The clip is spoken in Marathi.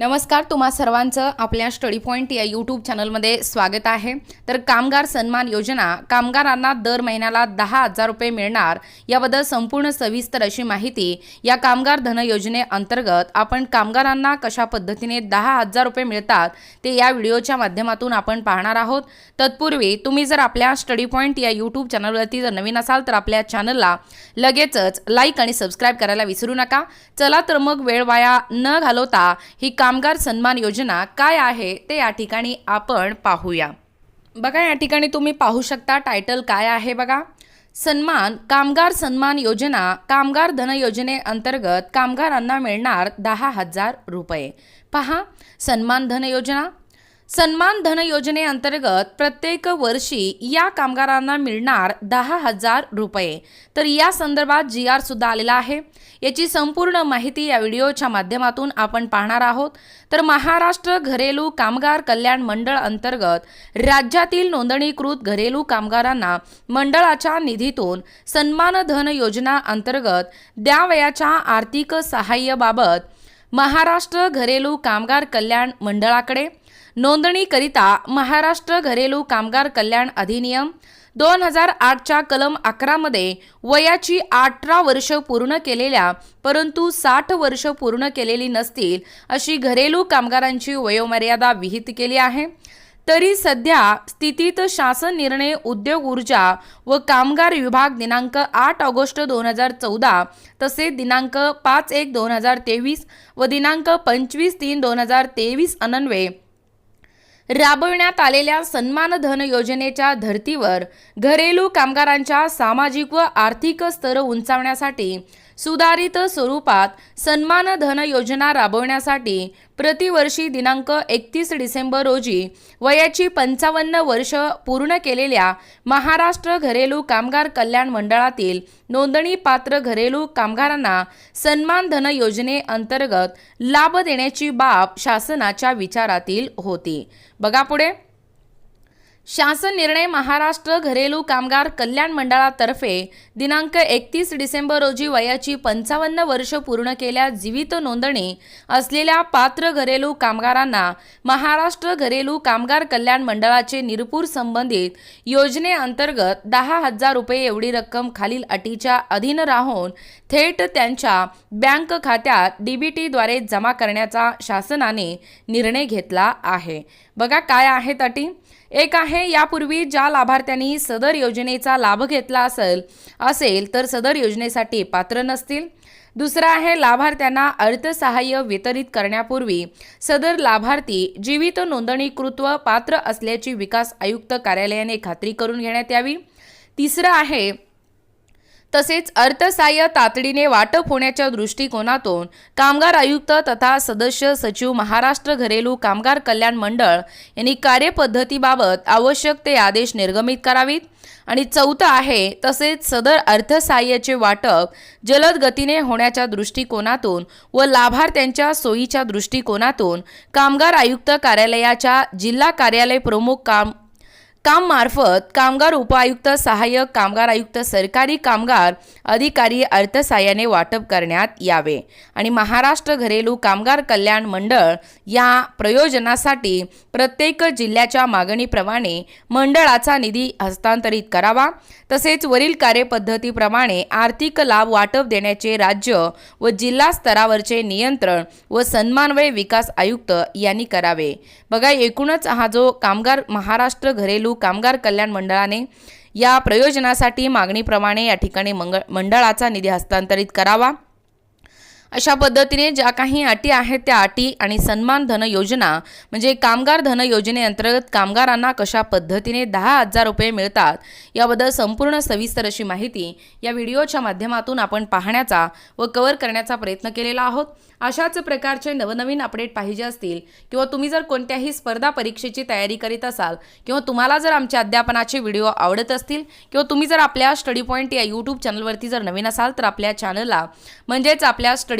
नमस्कार तुम्हा सर्वांचं आपल्या स्टडी पॉईंट या यूट्यूब चॅनलमध्ये स्वागत आहे. तर कामगार सन्मान योजना कामगारांना दर महिन्याला दहा हजार रुपये मिळणार याबद्दल संपूर्ण सविस्तर अशी माहिती या कामगार धन योजनेअंतर्गत आपण कामगारांना कशा पद्धतीने दहा हजार रुपये मिळतात ते या व्हिडिओच्या माध्यमातून आपण पाहणार आहोत. तत्पूर्वी तुम्ही जर आपल्या स्टडी पॉईंट या यूट्यूब चॅनलवरती जर नवीन असाल तर आपल्या चॅनलला लगेचच लाईक आणि सबस्क्राईब करायला विसरू नका. चला तर मग वेळ वाया न घालवता ही कामगार सन्मान योजना काय आहे ते या ठिकाणी आपण पाहूया. बघा या ठिकाणी तुम्ही पाहू शकता टायटल काय आहे बघा. सन्मान कामगार सन्मान योजना कामगार धन योजनेअंतर्गत कामगारांना मिळणार दहा हजार रुपये. पहा सन्मान धन योजना सन्मान धन योजनेअंतर्गत प्रत्येक वर्षी या कामगारांना मिळणार दहा हजार रुपये. तर या संदर्भात जी आर सुद्धा आलेला आहे. याची संपूर्ण माहिती या व्हिडिओच्या माध्यमातून आपण पाहणार आहोत. तर महाराष्ट्र घरेलू कामगार कल्याण मंडळ अंतर्गत राज्यातील नोंदणीकृत घरेलू कामगारांना मंडळाच्या निधीतून सन्मान धन योजना अंतर्गत द्यावयाच्या आर्थिक सहाय्याबाबत महाराष्ट्र घरेलू कामगार कल्याण मंडळाकडे नोंदणीकरिता महाराष्ट्र घरेलू कामगार कल्याण अधिनियम दोन हजार आठच्या कलम अकरामध्ये वयाची अठरा वर्ष पूर्ण केलेल्या परंतु साठ वर्ष पूर्ण केलेली नसतील अशी घरेलू कामगारांची वयोमर्यादा विहित केली आहे. तरी सध्या स्थितीत शासन निर्णय उद्योग ऊर्जा व कामगार विभाग दिनांक आठ ऑगस्ट दोन हजार चौदा तसेच दिनांक पाच एक दोन हजार तेवीस व दिनांक पंचवीस तीन दोन हजार तेवीस अनन्वये राबविण्यात आलेल्या सन्मान धन योजनेच्या धर्तीवर घरेलू कामगारांच्या सामाजिक व आर्थिक स्तर उंचावण्यासाठी सुधारित स्वरूपात सन्मान धन योजना राबवण्यासाठी प्रतिवर्षी दिनांक एकतीस डिसेंबर रोजी वयाची पंचावन्न वर्ष पूर्ण केलेल्या महाराष्ट्र घरेलू कामगार कल्याण मंडळातील नोंदणी पात्र घरेलू कामगारांना सन्मान धन योजनेअंतर्गत लाभ देण्याची बाब शासनाच्या विचारातील होती. बघा पुढे. शासन निर्णय महाराष्ट्र घरेलू कामगार कल्याण मंडळातर्फे दिनांक एकतीस डिसेंबर रोजी वयाची पंचावन्न वर्ष पूर्ण केल्या जीवित नोंदणी असलेल्या पात्र घरेलू कामगारांना महाराष्ट्र घरेलू कामगार कल्याण मंडळाचे निरपूर संबंधित योजनेअंतर्गत दहा हजार रुपये एवढी रक्कम खालील अटीच्या अधीन राहून थेट त्यांच्या बँक खात्यात डीबीटीद्वारे जमा करण्याचा शासनाने निर्णय घेतला आहे. बघा काय आहेत अटी. एक आहे यापूर्वी ज्या लाभार्थ्यांनी सदर योजनेचा लाभ घेतला असेल असेल तर सदर योजनेसाठी पात्र नसतील. दुसरं आहे लाभार्थ्यांना अर्थसहाय्य वितरित करण्यापूर्वी सदर लाभार्थी जीवित नोंदणीकृत्व पात्र असल्याची विकास आयुक्त कार्यालयाने खात्री करून घेण्यात यावी. तिसरं आहे तसेच अर्थसहाय्य तातडीने वाटप होण्याच्या दृष्टिकोनातून कामगार आयुक्त तथा सदस्य सचिव महाराष्ट्र घरेलू कामगार कल्याण मंडळ यांनी कार्यपद्धतीबाबत आवश्यक ते आदेश निर्गमित करावीत. आणि चौथं आहे तसेच सदर अर्थसहाय्याचे वाटप जलद गतीने होण्याच्या दृष्टिकोनातून व लाभार्थ्यांच्या सोयीच्या दृष्टिकोनातून कामगार आयुक्त कार्यालयाच्या जिल्हा कार्यालय प्रमुख काम काम मार्फत कामगार उपायुक्त सहाय्यक कामगार आयुक्त सरकारी कामगार अधिकारी अर्थसहाय्याने वाटप करण्यात यावे. आणि महाराष्ट्र घरेलू कामगार कल्याण मंडळ या प्रयोजनासाठी प्रत्येक जिल्ह्याच्या मागणीप्रमाणे मंडळाचा निधी हस्तांतरित करावा. तसेच वरील कार्यपद्धतीप्रमाणे आर्थिक लाभ वाटप देण्याचे राज्य व जिल्हा स्तरावरचे नियंत्रण व सन्मानवय विकास आयुक्त यांनी करावे. बघा एकूणच हा जो कामगार महाराष्ट्र घरेलू कामगार कल्याण मंडळाने या प्रयोजनासाठी मागणीप्रमाणे या ठिकाणी मंग मंडळाचा निधी हस्तांतरित करावा. अशा पद्धतीने ज्या काही अटी आहेत त्या अटी आणि सन्मान धन योजना म्हणजे कामगार धन योजनेअंतर्गत कामगारांना कशा पद्धतीने दहा हजार रुपये मिळतात याबद्दल संपूर्ण सविस्तर अशी माहिती या व्हिडिओच्या माध्यमातून आपण पाहण्याचा व कव्हर करण्याचा प्रयत्न केलेला आहोत. अशाच प्रकारचे नवनवीन अपडेट पाहिजे असतील किंवा तुम्ही जर कोणत्याही स्पर्धा परीक्षेची तयारी करीत असाल किंवा तुम्हाला जर आमच्या अध्यापनाचे व्हिडिओ आवडत असतील किंवा तुम्ही जर आपल्या स्टडी पॉईंट या यूट्यूब चॅनलवरती जर नवीन असाल तर आपल्या चॅनलला म्हणजेच आपल्या स्टडी